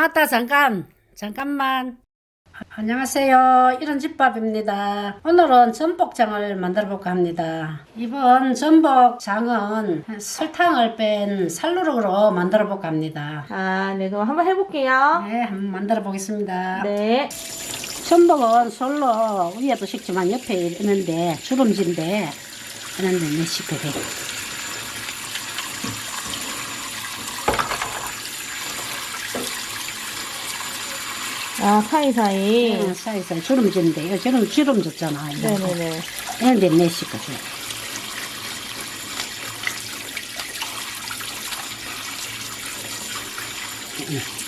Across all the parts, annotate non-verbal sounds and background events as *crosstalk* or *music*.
맞다 잠깐. 잠깐만. 안녕하세요. 이런 집밥입니다. 오늘은 전복장을 만들어 볼까 합니다. 이번 전복장은 설탕을 뺀 살루룩으로 만들어 볼까 합니다. 아, 네, 그럼 한번 해볼게요. 네 한번 만들어 보겠습니다. 네. 전복은 솔로 위에도 식지만 옆에 있는데 주름진데 하는데 몇 식게 돼 아, 사이사이. 네, 사이사이 주름진데 이거 주름 주름졌잖아 이거. 네네네. 그런데 몇 식게 돼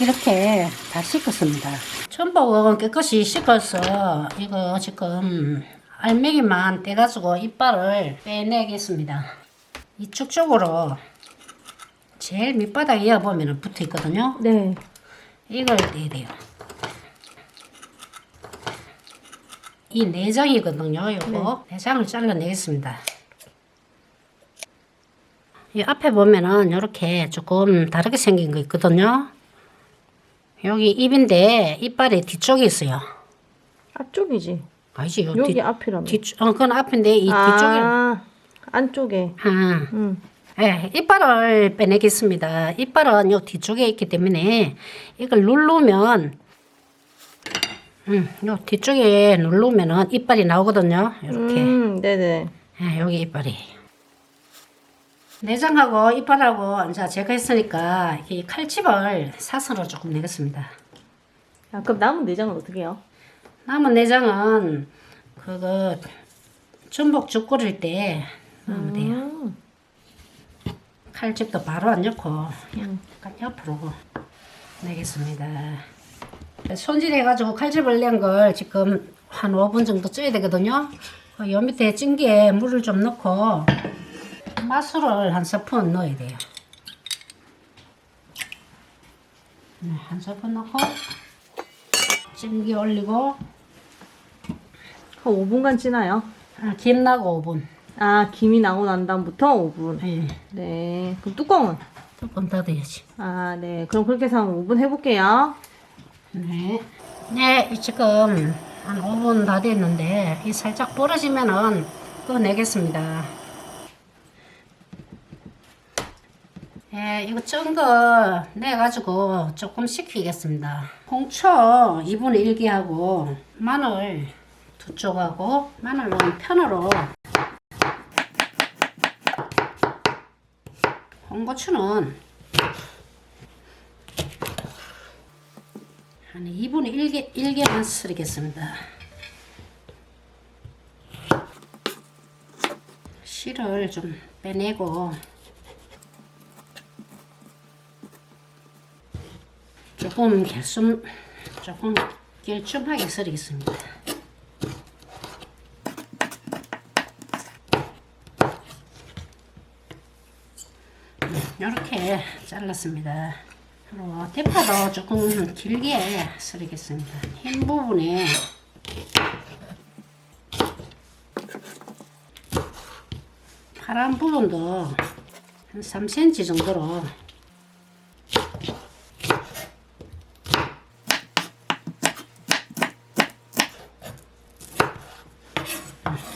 이렇게 다 씻었습니다. 전복은 깨끗이 씻어서 이거 지금 알맹이만 떼가지고 이빨을 빼내겠습니다. 이쪽 쪽으로 제일 밑바닥에 이어보면 붙어 있거든요. 네. 이걸 떼야 돼요. 이 내장이거든요. 요거 내장을 잘라내겠습니다. 이 앞에 보면은 이렇게 조금 다르게 생긴 거 있거든요. 여기 입인데 이빨이 뒤쪽에 있어요. 앞쪽이지. 아니지 요 여기 뒤, 앞이라면. 뒤쪽 어 그건 앞인데 이 뒤쪽에 아, 안쪽에. 아, 음. 예, 이빨을 빼내겠습니다. 이빨은 요 뒤쪽에 있기 때문에 이걸 누르면 음, 요 뒤쪽에 누르면은 이빨이 나오거든요. 이렇게. 음, 네네. 예, 여기 이빨이. 내장하고 이빨하고 이제 제가 했으니까 이 칼집을 사선으로 조금 내겠습니다. 아, 그럼 남은 내장은 어떻게 해요? 남은 내장은 그거 전복 죽 끓일 때 넣으면 돼요. 음. 칼집도 바로 안 넣고 약간 옆으로 내겠습니다. 손질해가지고 칼집을 낸 걸 지금 한 5분 정도 쪄야 되거든요. 그요 밑에 찜기에 물을 좀 넣고 맛술을 한 스푼 넣어야 돼요. 네, 한 스푼 넣고 찜기 올리고 한 5분간 찌나요? 아, 김 나고 5분. 아, 김이 나고 난 다음부터 5분. 네, 네. 그럼 뚜껑은? 조금 닫아야지. 아, 네. 그럼 그렇게 해서 한 5분 해볼게요. 네. 네, 이 지금 한 5분 다 됐는데, 이 살짝 부러지면은 꺼내겠습니다. 예, 이거 쩐거 내가지고 조금 식히겠습니다. 홍초 2분의 1개하고, 마늘 두 쪽하고, 마늘은 편으로, 홍고추는 한 2분의 1개, 1개만 썰겠습니다. 씨를 좀 빼내고 조금 결숨 조금 길쭉하게 썰겠습니다. 이렇게 잘랐습니다. 그리고 대파도 조금 길게 썰겠습니다. 흰 부분에 파란 부분도 한 3cm 정도로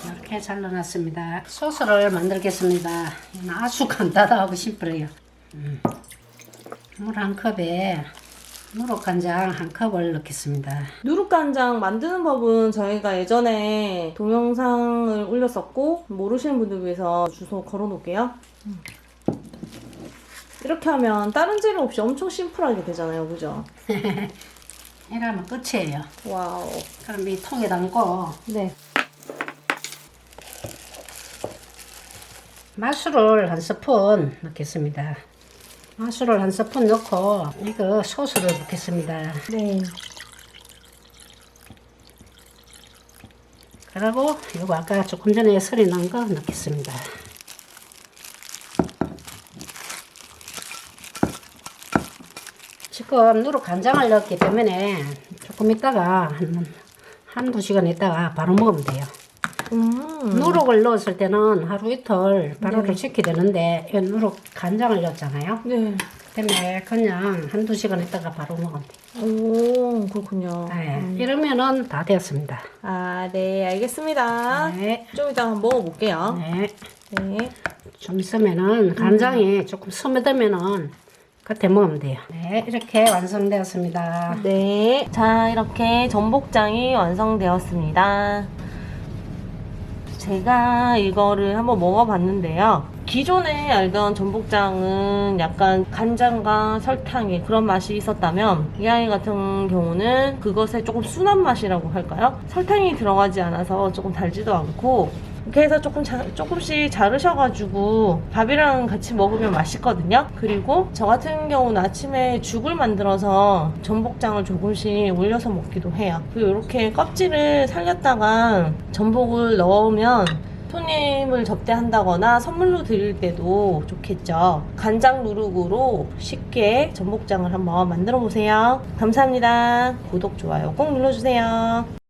이렇게 잘라놨습니다. 소스를 만들겠습니다. 아주 간단하고 심플해요. 물 한 컵에 누룩간장 한 컵을 넣겠습니다. 누룩간장 만드는 법은 저희가 예전에 동영상을 올렸었고 모르시는 분들 위해서 주소 걸어 놓을게요. 이렇게 하면 다른 재료 없이 엄청 심플하게 되잖아요. 그죠? *laughs* 이러면 끝이에요. 와우. 그럼 이 통에 담고 네. 마술을 한 스푼 넣겠습니다. 마술을 한 스푼 넣고 이거 소스를 붓겠습니다. 네. 그리고 이거 아까 조금 전에 설이 난 거 넣겠습니다. 지금 누룩 간장을 넣었기 때문에 조금 있다가 한, 한두 시간 있다가 바로 먹으면 돼요. 음. 누룩을 넣었을 때는 하루 이틀 발효를 시켜야 되는데 이 누룩 간장을 넣었잖아요. 네. 때문에 그냥 한두 시간 있다가 바로 먹으면 돼. 오, 그렇군요. 네, 이러면은 다 되었습니다. 아, 네, 알겠습니다. 네. 좀 이따 한번 먹어볼게요. 네. 네. 좀 있으면은 간장이 조금 스며들면은 그때 먹으면 돼요. 네, 이렇게 완성되었습니다. 네. 자, 이렇게 전복장이 완성되었습니다. 제가 이거를 한번 먹어봤는데요. 기존에 알던 전복장은 약간 간장과 설탕의 그런 맛이 있었다면 이 아이 같은 경우는 그것의 조금 순한 맛이라고 할까요? 설탕이 들어가지 않아서 조금 달지도 않고 이렇게 해서 조금 자- 조금씩 자르셔가지고 밥이랑 같이 먹으면 맛있거든요. 그리고 저 같은 경우는 아침에 죽을 만들어서 전복장을 조금씩 올려서 먹기도 해요. 그리고 이렇게 껍질을 살렸다가 전복을 넣으면 손님을 접대한다거나 선물로 드릴 때도 좋겠죠. 간장 누룩으로 쉽게 전복장을 한번 만들어 보세요. 감사합니다. 구독, 좋아요 꼭 눌러주세요.